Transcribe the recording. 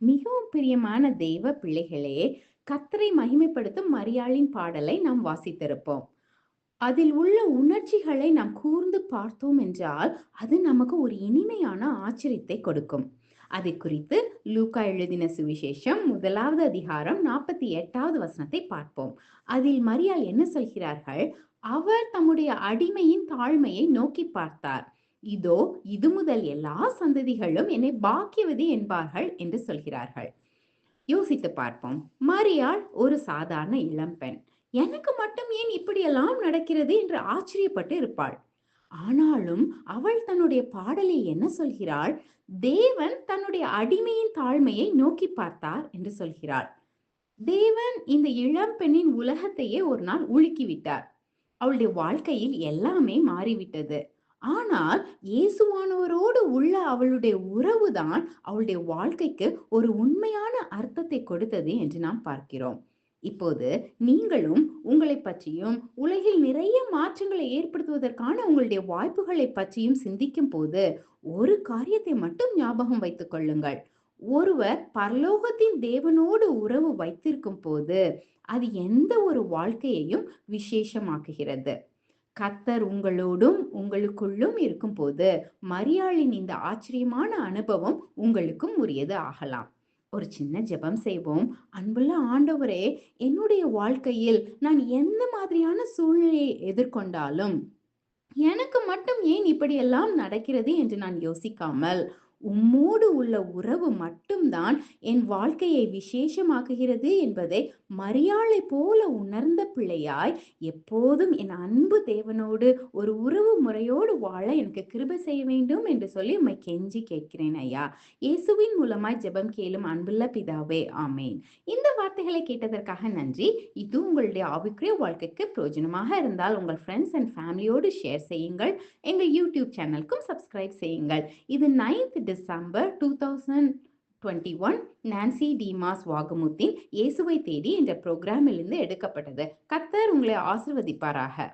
மிகவும் பிரியமான தெய்வ பிள்ளைகளே கத்தரை மகிமைப்படுத்தும் மரியாளின் பாடலை நாம் வாசித்திருப்போம். அதில் உள்ள உணர்ச்சிகளை நாம் கூர்ந்து பார்த்தோம் என்றால் அது நமக்கு ஒரு இனிமையான ஆச்சரியத்தை கொடுக்கும். அதை குறித்து லூகா எழுதின சுவிசேஷம் முதலாவது அதிகாரம் நாற்பத்தி எட்டாவது வசனத்தை பார்ப்போம். அதில் மரியாள் என்ன சொல்கிறார்கள்? அவர் தம்முடைய அடிமையின் தாழ்மையை நோக்கி பார்த்தார். இதோ இது முதல் எல்லா சந்ததிகளும் என்னை பாக்கியவதி என்பார்கள் என்று சொல்கிறார்கள். யோசித்து பார்ப்போம். மரியாள் ஒரு சாதாரண இளம்பெண் எனக்கு மட்டும் ஏன் இப்படியெல்லாம் நடக்கிறது என்று ஆச்சரியப்பட்டு இருப்பாள். ஆனாலும் அவள் தன்னுடைய பாடலை என்ன சொல்கிறாள்? தேவன் தன்னுடைய அடிமையின் தாழ்மையை நோக்கி பார்த்தார் என்று சொல்கிறாள். தேவன் இந்த இளம்பெண்ணின் உலகத்தையே ஒரு நாள் உலுக்கிவிட்டார். அவளுடைய வாழ்க்கையில் எல்லாமே மாறிவிட்டது. ஆனால் இயேசுவானவரோடு உள்ள அவளுடைய உறவுதான் அவளுடைய வாழ்க்கைக்கு ஒரு உண்மையான அர்த்தத்தை கொடுத்தது என்று நாம் பார்க்கிறோம். இப்போது நீங்களும் உங்களை பற்றியும் உலகில் நிறைய மாற்றங்களை ஏற்படுத்துவதற்கான உங்களுடைய வாய்ப்புகளை பற்றியும் சிந்திக்கும் போது ஒரு காரியத்தை மட்டும் ஞாபகம் வைத்துக் கொள்ளுங்கள். ஒருவர் பரலோகத்தின் தேவனோடு உறவு வைத்திருக்கும் போது அது எந்த ஒரு வாழ்க்கையையும் விசேஷமாக்குகிறது. கத்தர் உங்களோடும் உங்களுக்குள்ளும் இருக்கும் போது மரியாளின் இந்த ஆச்சரியமான அனுபவம் உங்களுக்கும் உரியது ஆகலாம். ஒரு சின்ன ஜெபம் செய்வோம். அன்புள்ள ஆண்டவரே என்னுடைய வாழ்க்கையில் நான் எந்த மாதிரியான சூழ்நிலையை எதிர்கொண்டாலும் எனக்கு மட்டும் ஏன் இப்படியெல்லாம் நடக்கிறது என்று நான் யோசிக்காமல் உம்மோடு உள்ள உறவு மட்டும்தான் என் வாழ்க்கையை விசேஷமாக்குகிறது என்பதை மரியாளை போல உணர்ந்த பிள்ளையாய் எப்போதும் என் அன்பு தேவனோடு ஒரு உறவு முறையோடு வாழ எனக்கு கிருப செய்ய வேண்டும் என்று சொல்லி உம்மை கெஞ்சி கேட்கிறேன் ஐயா. இயேசுவின் மூலமாய் ஜெபம் கேளும் அன்புள்ள பிதாவே ஆமேன். இந்த வார்த்தைகளை கேட்டதற்காக நன்றி. இது உங்களுடைய ஆவிக்குரிய வாழ்க்கைக்கு பிரயோஜனமாக இருந்தால் உங்கள் ஃப்ரெண்ட்ஸ் அண்ட் ஃபேமிலியோடு ஷேர் செய்யுங்கள். எங்கள் யூடியூப் சேனலுக்கும் சப்ஸ்கிரைப் செய்யுங்கள். இது ninth December two thousand twenty one Nancy Dimas வாகமுத்தின் இயேசுவை தேடி என்ற புரோகிராமிலிருந்து எடுக்கப்பட்டது. கத்தர் உங்களை ஆசிர்வதிப்பாராக.